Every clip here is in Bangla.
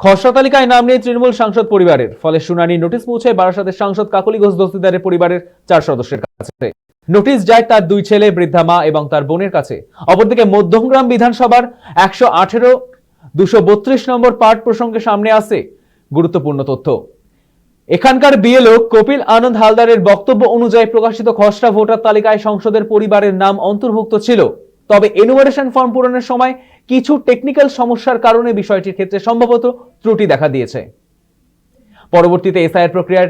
খসড়া তালিকায় নাম নিয়ে তৃণমূল সাংসদ পরিবারের, ফলে শুনানি নোটিশ পৌঁছে বারাসাতের সাংসদ কাকলি ঘোষ দস্তিদারের পরিবারের চার সদস্যের কাছে। নোটিশ যায় তার দুই ছেলে, বৃদ্ধা মা এবং তার বোনের কাছে। অপরদিকে মধ্যমগ্রাম বিধানসভার একশো আঠেরো, দুশো বত্রিশ নম্বর পার্ট প্রসঙ্গে সামনে আসে গুরুত্বপূর্ণ তথ্য। এখানকার বিএলও কপিল আনন্দ হালদারের বক্তব্য অনুযায়ী প্রকাশিত খসড়া ভোটার তালিকায় সংসদের পরিবারের নাম অন্তর্ভুক্ত ছিল। তবে এনুমারেশন ফর্ম পূরণের সময় কিছু টেকনিক্যাল সমস্যার কারণে বিষয়টির ক্ষেত্রে সম্ভবত ত্রুটি দেখা দিয়েছে। পরবর্তীতে এসআইআর প্রক্রিয়ার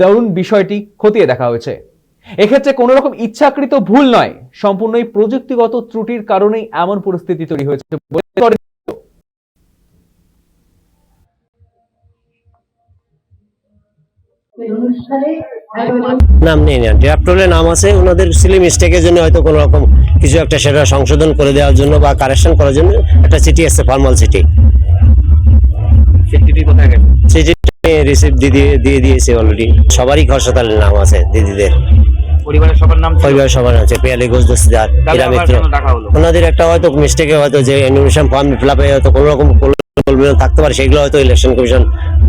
দরুন বিষয়টি খতিয়ে দেখা হয়েছে। এক্ষেত্রে কোনো রকম ইচ্ছাকৃত ভুল নয় সম্পূর্ণই প্রযুক্তিগত ত্রুটির কারণেই এমন পরিস্থিতি তৈরি হয়েছে বলে নাম নেই না। ড্রাফট রোলে নাম আছে ওনাদের সিলি মিস্টেকের জন্য হয়তো কোনো রকম কিছু একটা সেটা সংশোধন করে দেওয়ার জন্য বা কারেকশন করার জন্য একটা চিঠি আসছে ফর্মাল চিঠি। রিসিভ দিয়ে দিয়ে- দিয়ে দিয়েছে অলরেডি সবারই খরসাতালের নাম আছে দিদিদের। পরিবারের সবার নাম আছে পেয়ালি ঘোষ দস্তিদার হীরা মিত্র ওনাদের একটা হয়তো মিস্টেকে হয়তো যে অ্যানিমেশন ফর্ম ফিল আপে হয়তো কোনো রকম থাকতে পারে সেগুলো হয়তো ইলেকশন কমিশন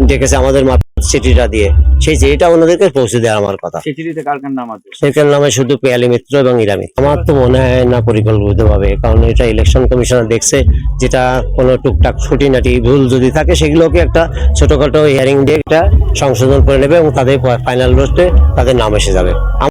ডেকেছে আমাদের চিঠিটা দিয়ে। সেই চিঠিটা ওনাদেরকে পৌঁছে দেওয়ার আমার কথা। সেই চিঠিতে কার কার নাম আছে? সেখানে নামে শুধু পেয়ালি মিত্র এবং ইরা মিত্র। আমার তো মনে হয় না পরিকল্পিত ভাবে কারণ এটা ইলেকশন কমিশনার দেখছে যেটা কোনো টুকটাক খুঁটিনাটি ভুল যদি থাকে সেগুলোকে একটা ছোটখাটো হিয়ারিং দিয়ে একটা সংশোধন করে নেবে এবং তাদের ফাইনাল রোস্টে তাদের নাম এসে যাবে।